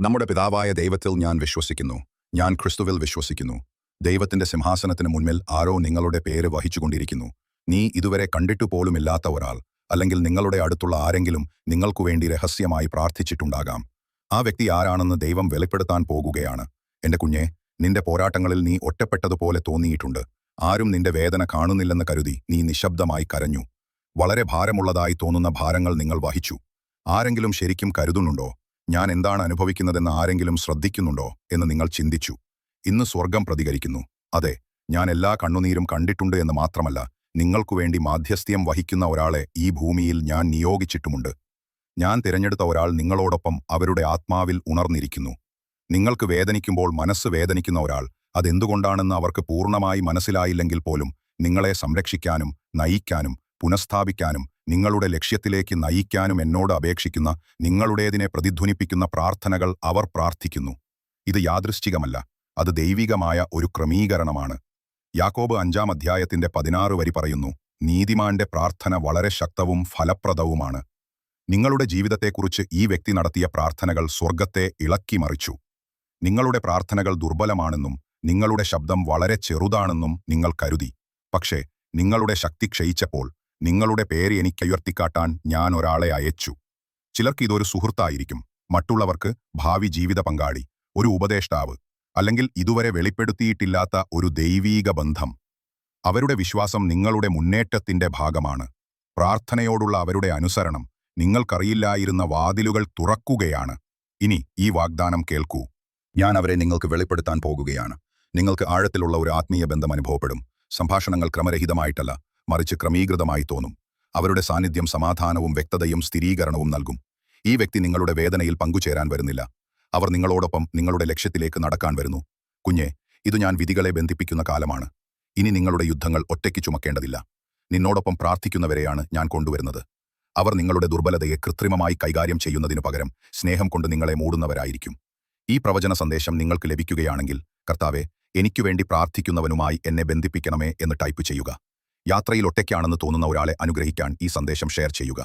നമ്മുടെ പിതാവായ ദൈവത്തിൽ ഞാൻ വിശ്വസിക്കുന്നു. ഞാൻ ക്രിസ്തുവിൽ വിശ്വസിക്കുന്നു. ദൈവത്തിന്റെ സിംഹാസനത്തിന് മുന്നിൽ ആരോ നിങ്ങളുടെ പേര് വഹിച്ചുകൊണ്ടിരിക്കുന്നു. നീ ഇതുവരെ കണ്ടിട്ടു പോലുമില്ലാത്ത ഒരാൾ അല്ലെങ്കിൽ നിങ്ങളുടെ അടുത്തുള്ള ആരെങ്കിലും നിങ്ങൾക്കു വേണ്ടി രഹസ്യമായി പ്രാർത്ഥിച്ചിട്ടുണ്ടാകാം. ആ വ്യക്തി ആരാണെന്ന് ദൈവം വെളിപ്പെടുത്താൻ പോകുകയാണ്. എന്റെ കുഞ്ഞെ നിന്റെ പോരാട്ടങ്ങളിൽ നീ ഒറ്റപ്പെട്ടതുപോലെ തോന്നിയിട്ടുണ്ട്. ആരും നിന്റെ വേദന കാണുന്നില്ലെന്ന് കരുതി നീ നിശബ്ദമായി കരഞ്ഞു. വളരെ ഭാരമുള്ളതായി തോന്നുന്ന ഭാരങ്ങൾ നിങ്ങൾ വഹിച്ചു. ആരെങ്കിലും ശരിക്കും കരുതുന്നുണ്ടോ? ഞാൻ എന്താണ് അനുഭവിക്കുന്നതെന്ന് ആരെങ്കിലും ശ്രദ്ധിക്കുന്നുണ്ടോ എന്ന് നിങ്ങൾ ചിന്തിച്ചു. ഇന്ന് സ്വർഗം പ്രതികരിക്കുന്നു. അതെ ഞാൻ എല്ലാ കണ്ണുനീരും കണ്ടിട്ടുണ്ട് എന്ന് മാത്രമല്ല നിങ്ങൾക്കു വേണ്ടി മാധ്യസ്ഥ്യം വഹിക്കുന്ന ഒരാളെ ഈ ഭൂമിയിൽ ഞാൻ നിയോഗിച്ചിട്ടുമുണ്ട്. ഞാൻ തിരഞ്ഞെടുത്ത ഒരാൾ നിങ്ങളോടൊപ്പം അവരുടെ ആത്മാവിൽ ഉണർന്നിരിക്കുന്നു. നിങ്ങൾക്ക് വേദനിക്കുമ്പോൾ മനസ്സ് വേദനിക്കുന്ന ഒരാൾ അതെന്തുകൊണ്ടാണെന്ന് അവർക്ക് പൂർണമായി മനസ്സിലായില്ലെങ്കിൽ പോലും നിങ്ങളെ സംരക്ഷിക്കാനും നയിക്കാനും പുനഃസ്ഥാപിക്കാനും നിങ്ങളുടെ ലക്ഷ്യത്തിലേക്ക് നയിക്കാനും എന്നോട് അപേക്ഷിക്കുന്ന നിങ്ങളുടേതിനെ പ്രതിധ്വനിപ്പിക്കുന്ന പ്രാർത്ഥനകൾ അവർ പ്രാർത്ഥിക്കുന്നു. ഇത് യാദൃശ്ചികമല്ല അത് ദൈവികമായ ഒരു ക്രമീകരണമാണ്. യാക്കോബ് അഞ്ചാം അധ്യായത്തിന്റെ പതിനാറ് വരി പറയുന്നു നീതിമാന്റെ പ്രാർത്ഥന വളരെ ശക്തവും ഫലപ്രദവുമാണ്. നിങ്ങളുടെ ജീവിതത്തെക്കുറിച്ച് ഈ വ്യക്തി നടത്തിയ പ്രാർത്ഥനകൾ സ്വർഗത്തെ ഇളക്കിമറിച്ചു നിങ്ങളുടെ പ്രാർത്ഥനകൾ ദുർബലമാണെന്നും നിങ്ങളുടെ ശബ്ദം വളരെ ചെറുതാണെന്നും നിങ്ങൾ കരുതി. പക്ഷേ നിങ്ങളുടെ ശക്തി ക്ഷയിച്ചപ്പോൾ നിങ്ങളുടെ പേര് എനിക്ക് ഉയർത്തിക്കാട്ടാൻ ഞാൻ ഒരാളെ അയച്ചു. ചിലർക്ക് ഇതൊരു സുഹൃത്തായിരിക്കും. മറ്റുള്ളവർക്ക് ഭാവി ജീവിത പങ്കാളി ഒരു ഉപദേഷ്ടാവ് അല്ലെങ്കിൽ ഇതുവരെ വെളിപ്പെടുത്തിയിട്ടില്ലാത്ത ഒരു ദൈവീക ബന്ധം. അവരുടെ വിശ്വാസം നിങ്ങളുടെ മുന്നേറ്റത്തിന്റെ ഭാഗമാണ്. പ്രാർത്ഥനയോടുള്ള അവരുടെ അനുസരണം നിങ്ങൾക്കറിയില്ലായിരുന്ന വാതിലുകൾ തുറക്കുകയാണ്. ഇനി ഈ വാഗ്ദാനം കേൾക്കൂ. ഞാൻ അവരെ നിങ്ങൾക്ക് വെളിപ്പെടുത്താൻ പോകുകയാണ്. നിങ്ങൾക്ക് ആഴത്തിലുള്ള ഒരു ആത്മീയ ബന്ധം അനുഭവപ്പെടും. സംഭാഷണങ്ങൾ ക്രമരഹിതമായിട്ടല്ല. മറിച്ച് ക്രമീകൃതമായി തോന്നും. അവരുടെ സാന്നിധ്യം സമാധാനവും വ്യക്തതയും സ്ഥിരീകരണവും നൽകും. ഈ വ്യക്തി നിങ്ങളുടെ വേദനയിൽ പങ്കുചേരാൻ വരുന്നില്ല. അവർ നിങ്ങളോടൊപ്പം നിങ്ങളുടെ ലക്ഷ്യത്തിലേക്ക് നടക്കാൻ വരുന്നു. കുഞ്ഞെ ഇത് ഞാൻ വിധികളെ ബന്ധിപ്പിക്കുന്ന കാലമാണ്. ഇനി നിങ്ങളുടെ യുദ്ധങ്ങൾ ഒറ്റയ്ക്ക് ചുമക്കേണ്ടതില്ല. നിന്നോടൊപ്പം പ്രാർത്ഥിക്കുന്നവരെയാണ് ഞാൻ കൊണ്ടുവരുന്നത്. അവർ നിങ്ങളുടെ ദുർബലതയെ കൃത്രിമമായി കൈകാര്യം ചെയ്യുന്നതിനു പകരം സ്നേഹം കൊണ്ട് നിങ്ങളെ മൂടുന്നവരായിരിക്കും. ഈ പ്രവചന സന്ദേശം നിങ്ങൾക്ക് ലഭിക്കുകയാണെങ്കിൽ കർത്താവെ എനിക്കുവേണ്ടി പ്രാർത്ഥിക്കുന്നവനുമായി എന്നെ ബന്ധിപ്പിക്കണമേ എന്ന് ടൈപ്പ് ചെയ്യുക. യാത്രയിൽ ഒറ്റയ്ക്കാണെന്ന് തോന്നുന്ന ഒരാളെ അനുഗ്രഹിക്കാൻ ഈ സന്ദേശം ഷെയർ ചെയ്യുക.